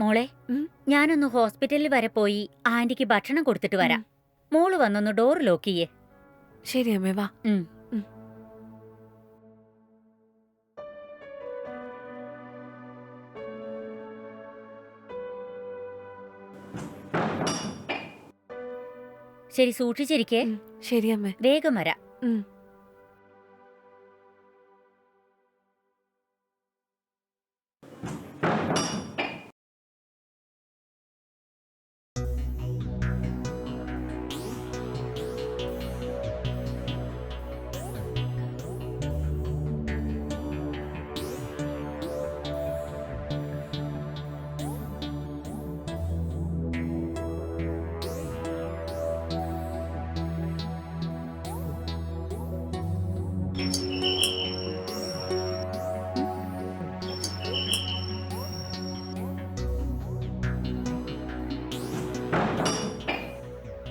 മോളെ. ഞാനൊന്ന് ഹോസ്പിറ്റലിൽ വരെ പോയി ആന്റിക്ക് ഭക്ഷണം കൊടുത്തിട്ട് വരാം മോൾ വന്നൊന്ന് ഡോർ ലോക്ക് ചെയ്യേ ശരി അമ്മേ വാ ഉം. ഉം. ശരി സൂക്ഷിച്ചിരിക്കേ ഉം. ശരി അമ്മേ വേഗം വരാം ഉം.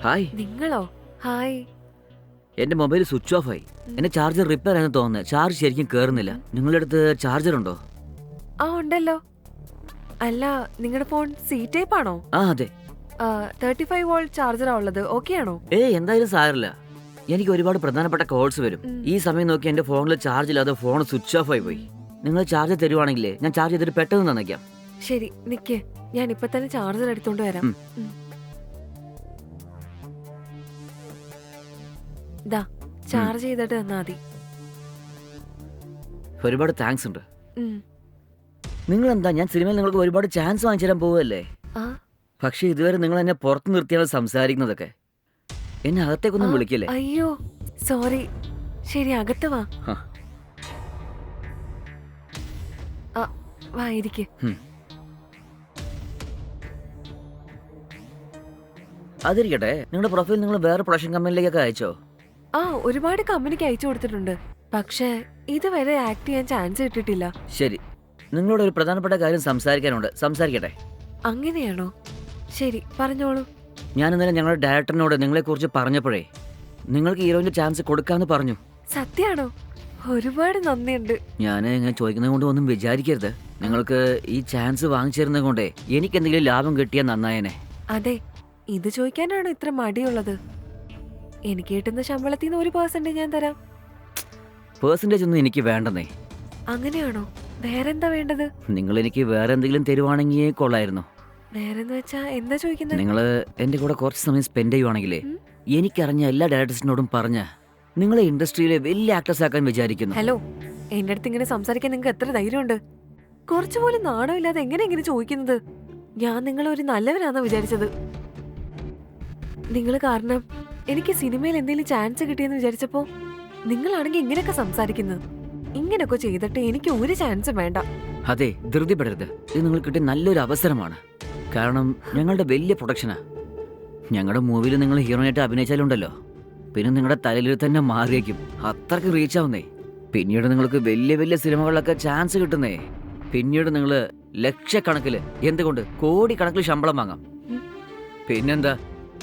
ഹായ് നിങ്ങളോ? ഹായ് എന്റെ മൊബൈൽ സ്വിച്ച് ഓഫ് ആയി. എന്റെ ചാർജർ റിപ്പയർ ആയെന്ന് തോന്നുന്നു. ചാർജ് ശരിക്കും കേറുന്നില്ല. നിങ്ങളുടെ അടുത്ത് ചാർജർ ഉണ്ടോ? ആ ഉണ്ടല്ലോ. അല്ല നിങ്ങളുടെ ഫോൺ സി ടൈപ്പ് ആണോ? ആ അതെ. തേർട്ടി ഫൈവ് വോൾട്ട് ചാർജറാ ഉള്ളത്. ഓക്കെ ആണോ? ഏ എന്തായാലും സാരില്ല എനിക്ക് ഒരുപാട് പ്രധാനപ്പെട്ട കോൾസ് വരും. ഈ സമയം നോക്കി എന്റെ ഫോണിൽ ചാർജ് ഇല്ലാതെ ഫോൺ സ്വിച്ച് ഓഫ് ആയി പോയി. നിങ്ങൾ ചാർജ് തരുവാണെങ്കിലേ ഞാൻ ചാർജ് ചെയ്തിട്ട് പെട്ടെന്ന് തന്നേക്കാം. ശരി നിക്ക്. ഞാൻ ഇപ്പൊ തന്നെ ചാർജർ എടുത്തോണ്ട് വരാം. ദാ ചാർജ് ചെയ്തിട്ട് തന്നാ മതി. ഒരുപാട് താങ്ക്സ് ഉണ്ട്. ഉം. നിങ്ങൾ എന്താ ഞാൻ സിനിമയിൽ നിങ്ങൾക്ക് ഒരുപാട് ചാൻസ് വാങ്ങിച്ചു തരാൻ പോവല്ലേ ആ. പക്ഷെ ഇതുവരെ നിങ്ങൾ എന്നെ പുറത്ത് നിർത്തിയാണ് സംസാരിക്കുന്നതൊക്കെ. എന്നെ അകത്തേക്കൊന്നും വിളിക്കില്ലേ? അയ്യോ സോറി ശരി അകത്ത് വാ. ഹ. ആ, വാ ഇരിക്ക്. ഹും. അതിരിക്കട്ടെ നിങ്ങളുടെ പ്രൊഫൈൽ നിങ്ങൾ വേറെ പ്രൊഡക്ഷൻ കമ്പനിയിലേക്കൊക്കെ അയച്ചോ? ആ ഒരുപാട് കമ്പനിക്ക് അയച്ചു കൊടുത്തിട്ടുണ്ട്. പക്ഷേ ഇതുവരെ ആക്ട് ചെയ്യാൻ ചാൻസ് കിട്ടിയിട്ടില്ല. ശരി. നിങ്ങളോട് ഒരു പ്രധാനപ്പെട്ട കാര്യം സംസാരിക്കാനുണ്ട്. സംസാരിക്കട്ടെ? അങ്ങനെയാണോ? ശരി പറഞ്ഞോളൂ. ഞാൻ ഇന്നലെ ഞങ്ങളുടെ ഡയറക്ടറിനോട് നിങ്ങളെക്കുറിച്ച് പറഞ്ഞപ്പോഴേ നിങ്ങൾക്ക് ഹീറോയിന്റെ ചാൻസ് കൊടുക്കാന്ന് പറഞ്ഞു. സത്യാണോ? ഒരുപാട് നന്ദിയുണ്ട്. ഞാൻ ഇങ്ങനെ ചോദിക്കുന്നത് കൊണ്ട് ഒന്നും വിചാരിക്കരുത്. നിങ്ങൾക്ക് ഈ ചാൻസ് വാങ്ങിച്ചിരുന്നത് കൊണ്ടേ എനിക്ക് എന്തെങ്കിലും ലാഭം കിട്ടിയാൽ നന്നായേനെ. അതെ ഇത് ചോദിക്കാനാണോ ഇത്ര മടിയുള്ളത്. എനിക്ക് കിട്ടുന്ന ശമ്പളത്തിൽ നിന്ന് ഒരു പേഴ്സന്റേജ് ഞാൻ തരാം. പേഴ്സന്റേജ് ഒന്നും എനിക്ക് വേണ്ടെന്നേ. അങ്ങനെയാണോ? വേറെന്താ വേണ്ടത്? നിങ്ങൾ എനിക്ക് വേറെ എന്തെങ്കിലും തരുവാണെങ്കിൽ കൊള്ളായിരുന്നു. വേറെന്ന് വെച്ചാ എന്താ ചോദിക്കുന്നത് നിങ്ങൾ എന്റെ കൂടെ കുറച്ച് സമയം സ്പെൻഡ് ചെയ്യുവാണെങ്കിലേ എനിക്കറിഞ്ഞ എല്ലാ ഡയറക്ടേഴ്സിനോടും പറഞ്ഞ് നിങ്ങളെ ഇൻഡസ്ട്രിയിലെ വലിയ ആക്ടേഴ്സ് ആക്കാൻ വിചാരിക്കുന്നു. ഹലോ എന്റെ അടുത്ത് ഇങ്ങനെ സംസാരിക്കാൻ നിങ്ങൾക്ക് എത്ര ധൈര്യമുണ്ട്? കുറച്ചു പോലും നാണമില്ലാതെ എങ്ങനെ ഇങ്ങനെ ചോദിക്കുന്നത്? ഞാൻ നിങ്ങൾ ഒരു നല്ലവരാന്നാ വിചാരിച്ചത്. നിങ്ങൾ കാരണം എനിക്ക് സിനിമയിൽ എന്തെങ്കിലും ചാൻസ് കിട്ടിയെന്ന് വിചാരിച്ചപ്പോ നിങ്ങളാണെങ്കിൽ ഇങ്ങനെയൊക്കെ സംസാരിക്കുന്നത്. ഇങ്ങനെയൊക്കെ ചെയ്തിട്ട് എനിക്ക് ഒരു ചാൻസും വേണ്ട. അതെ ധൃതിപ്പെടരുത്. ഇത് നിങ്ങൾ കിട്ടിയ നല്ലൊരു അവസരമാണ്. കാരണം ഞങ്ങളുടെ വലിയ പ്രൊഡക്ഷനാ ഞങ്ങളുടെ മൂവിയിൽ നിങ്ങൾ ഹീറോയിനായിട്ട് അഭിനയിച്ചാലുണ്ടല്ലോ. പിന്നെ നിങ്ങളുടെ തലയിൽ തന്നെ മാറിയേക്കും. അത്രയ്ക്ക് റീച്ച് ആവുന്നേ. പിന്നീട് നിങ്ങൾക്ക് വലിയ വലിയ സിനിമകളിലൊക്കെ ചാൻസ് കിട്ടുന്നേ. പിന്നീട് നിങ്ങൾ ലക്ഷക്കണക്കിൽ എന്തുകൊണ്ട് കോടിക്കണക്കിൽ ശമ്പളം വാങ്ങാം. പിന്നെന്താ?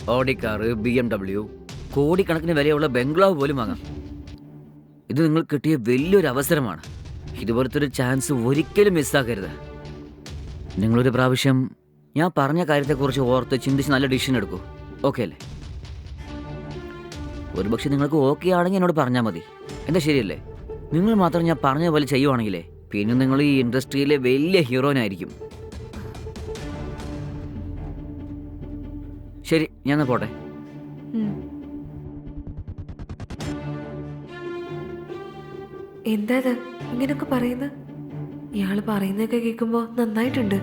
Audi car B M W കോടിക്കണക്കിന് വിലയുള്ള ബംഗ്ലാവ് പോലും വാങ്ങാം. ഇത് നിങ്ങൾ കിട്ടിയ വലിയൊരു അവസരമാണ്. ഇതുപോലത്തെ ഒരു ചാൻസ് ഒരിക്കലും മിസ്സാക്കരുത് നിങ്ങളൊരു പ്രാവശ്യം ഞാൻ പറഞ്ഞ കാര്യത്തെക്കുറിച്ച് ഓർത്ത് ചിന്തിച്ച് നല്ല ഡിസിഷൻ എടുക്കൂ. ഓക്കെ അല്ലേ? ഒരുപക്ഷെ നിങ്ങൾക്ക് ഓക്കെ ആണെങ്കിൽ എന്നോട് പറഞ്ഞാൽ മതി. എന്താ ശരിയല്ലേ? നിങ്ങൾ മാത്രം ഞാൻ പറഞ്ഞ പോലെ ചെയ്യുവാണെങ്കിലേ പിന്നെ നിങ്ങൾ ഈ ഇൻഡസ്ട്രിയിലെ വലിയ ഹീറോനായിരിക്കും ശരി ഞാൻ പോട്ടെ. എന്താ ഇങ്ങനൊക്കെ പറയുന്നത് ഇയാൾ പറയുന്നതൊക്കെ കേൾക്കുമ്പോ നന്നായിട്ടുണ്ട്.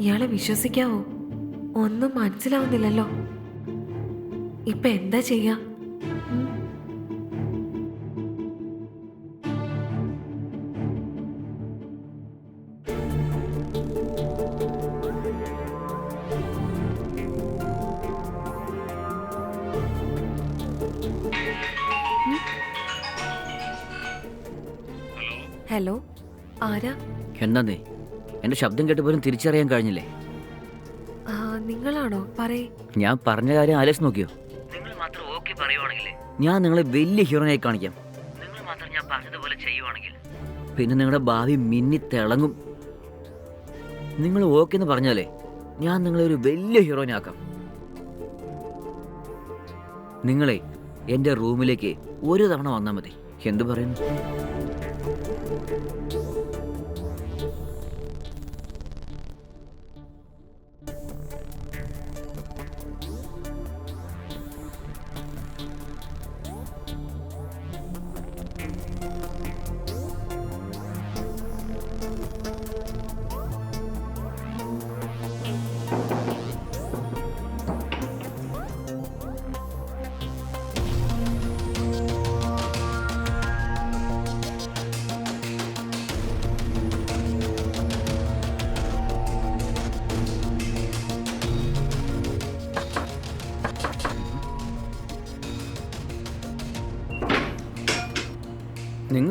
ഇയാളെ വിശ്വസിക്കാവോ. ഒന്നും മനസ്സിലാവുന്നില്ലല്ലോ. ഇപ്പൊ എന്താ ചെയ്യാ? ഹലോ ആരാ? എന്താന്നേ എന്റെ ശബ്ദം കേട്ട് പോലും തിരിച്ചറിയാൻ കഴിഞ്ഞില്ലേ? ആ, നിങ്ങളാണോ? പറയേ. ഞാൻ പറഞ്ഞ കാര്യം ആലോചിച്ച് നോക്കിയോ? നിങ്ങൾ മാത്രം ഓക്കെ പറയുവാണെങ്കിൽ ഞാൻ നിങ്ങളെ വലിയ ഹീറോനായി കാണിക്കാം. നിങ്ങൾ മാത്രം ഞാൻ പറഞ്ഞതുപോലെ ചെയ്യുവാണെങ്കിൽ പിന്നെ നിങ്ങളുടെ ഭാവി മിന്നി തിളങ്ങും. നിങ്ങൾ ഓക്കെ എന്ന് പറഞ്ഞാലേ ഞാൻ നിങ്ങളെ ഒരു വലിയ ഹീറോയിനാക്കാം നിങ്ങളെ എന്റെ റൂമിലേക്ക് ഒരു തവണ വന്നാൽ മതി. എന്തു പറയുന്നു? Thank you.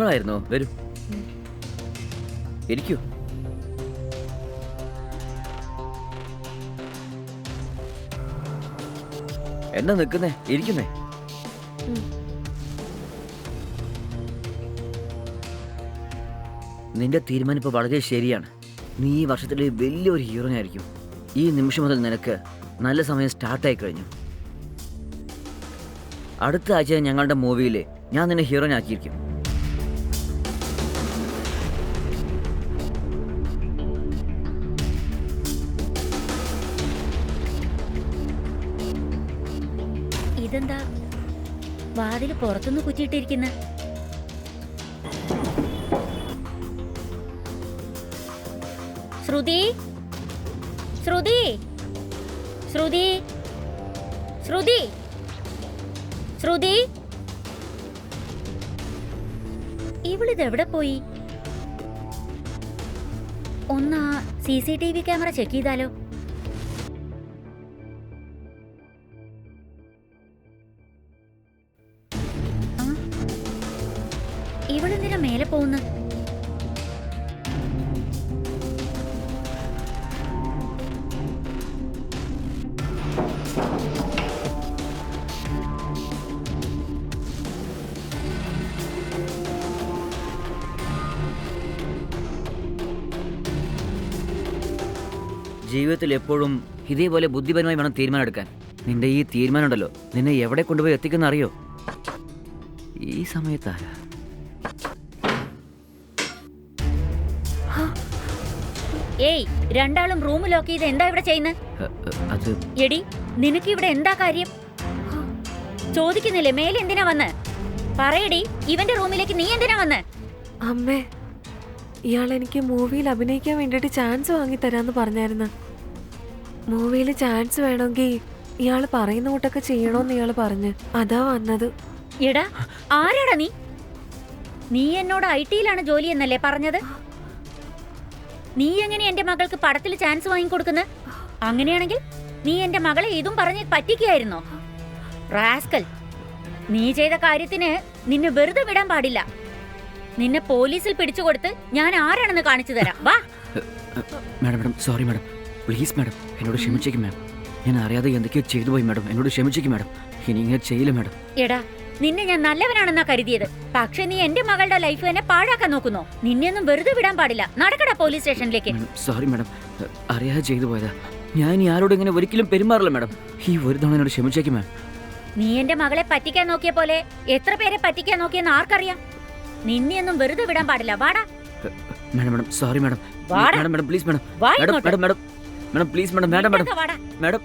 നിങ്ങളായിരുന്നോ? വരൂ. ഇരിക്കൂ. എന്നാ നിൽക്കുന്നേ? ഇരിക്കുന്നേ? നിന്റെ തീരുമാനം ഇപ്പൊ വളരെ ശരിയാണ്. നീ ഈ വർഷത്തിലെ വലിയൊരു ഹീറോ ആയിരിക്കും ഈ നിമിഷം മുതൽ നിനക്ക് നല്ല സമയം സ്റ്റാർട്ടായി കഴിഞ്ഞു. അടുത്ത ആഴ്ച ഞങ്ങളുടെ മൂവിയിൽ ഞാൻ നിന്നെ ഹീറോനാക്കിയിരിക്കും. ഇതെന്താ? വാതിൽ പുറത്തുനിന്ന് കുറ്റിയിട്ടിരിക്കുന്ന. ശ്രുതി? ശ്രുതി? ശ്രുതി? ശ്രുതി? ശ്രുതി? ഇവളിതെവിടെ പോയി? ഒന്ന് C C T V camera check ചെയ്താലോ? ഇവളെന്തിനാ മേലെ പോകുന്നു? ജീവിതത്തിൽ എപ്പോഴും ഇതേപോലെ ബുദ്ധിപരമായി വേണം തീരുമാനം എടുക്കാൻ നിന്റെ ഈ തീരുമാനം ഉണ്ടല്ലോ നിന്നെ എവിടെ കൊണ്ടുപോയി എത്തിക്കുന്ന അറിയോ? ഈ സമയത്താരാ ഏയ് രണ്ടാളും റൂം ലോക്ക് ചെയ്ത് എന്താ ഇവിടെ ചെയ്യുന്നത് എടി നിനക്ക് ഇവിടെ എന്താ കാര്യം? ചോദിക്കുന്നില്ലേ മേലെ എന്തിനാ വന്ന്? പറയടി ഇവന്റെ റൂമിലേക്ക് നീ എന്തിനാ വന്ന്? അമ്മേ ഇയാൾ എനിക്ക് മൂവിയിൽ അഭിനയിക്കാൻ വേണ്ടിയിട്ട് ചാൻസ് വാങ്ങി തരാന്ന് പറഞ്ഞായിരുന്നു. മൂവിയിൽ ചാൻസ് വേണമെങ്കിൽ ഇയാൾ പറയുന്ന കൂട്ടൊക്കെ ചെയ്യണോന്ന് ഇയാൾ പറഞ്ഞ്. അതാ വന്നത്. എടാ ആരാടാ നീ? നീ എന്നോട് ഐ ടിയിലാണ് ജോലി എന്നല്ലേ പറഞ്ഞത്? നീ എങ്ങനെ എന്റെ മകൾക്ക് പടത്തിൽ ചാൻസ് വാങ്ങിക്കൊടുക്കുന്നത് അങ്ങനെയാണെങ്കിൽ നീ എന്റെ മകളെ ഇതും പറഞ്ഞ് പറ്റിക്കുകയായിരുന്നോ? റാസ്കൽ നീ ചെയ്ത കാര്യത്തിന് നിന്നെ വെറുതെ വിടാൻ പാടില്ല. നിന്നെ പോലീസിൽ പിടിച്ചുകൊടുത്ത് ഞാൻ ആരാണെന്ന് കാണിച്ചു തരാം. വാ. Madam madam sorry madam. Please madam എന്നോട് ക്ഷമിച്ചേക്കും മാഡം. ഞാൻ അറിയാതെ എന്തൊക്കെയോ ചെയ്തു പോയി മാഡം. എന്നോട് ക്ഷമിച്ചേക്കും മാഡം. ഇനി ഇങ്ങനെ ചെയ്യില്ല മാഡം. എടാ നിന്നെ ഞാൻ നല്ലവനാണെന്നാ കരുതിയത്. പക്ഷെ നീ എന്റെ മകളുടെ ലൈഫ് തന്നെ പാഴാക്കാൻ നോക്കുന്നു. നിന്നെയൊന്നും വെറുതെ വിടാൻ പാടില്ല. നടക്കടാ പോലീസ് സ്റ്റേഷനിലേക്ക്. Sorry madam. അറിയാതെ ചെയ്തു പോയതാ. ഞാൻ ആരോടും ഇങ്ങനെ ഒരിക്കലും പെരുമാറില്ല മാഡം. ഈ ഒരു തവണ എന്നോട് ക്ഷമിച്ചേക്കും മാം. നീ എന്റെ മകളെ പറ്റിക്കാൻ നോക്കിയ പോലെ എത്ര പേരെ പറ്റിക്കാൻ നോക്കിയെന്ന് ആർക്കറിയാം? നിന്നെയൊന്നും വെറുതെ വിടാൻ പാടില്ല. വാടാ. Madam madam sorry madam. Madam madam please madam. Madam. Madam madam. Madam please madam madam madam. Madam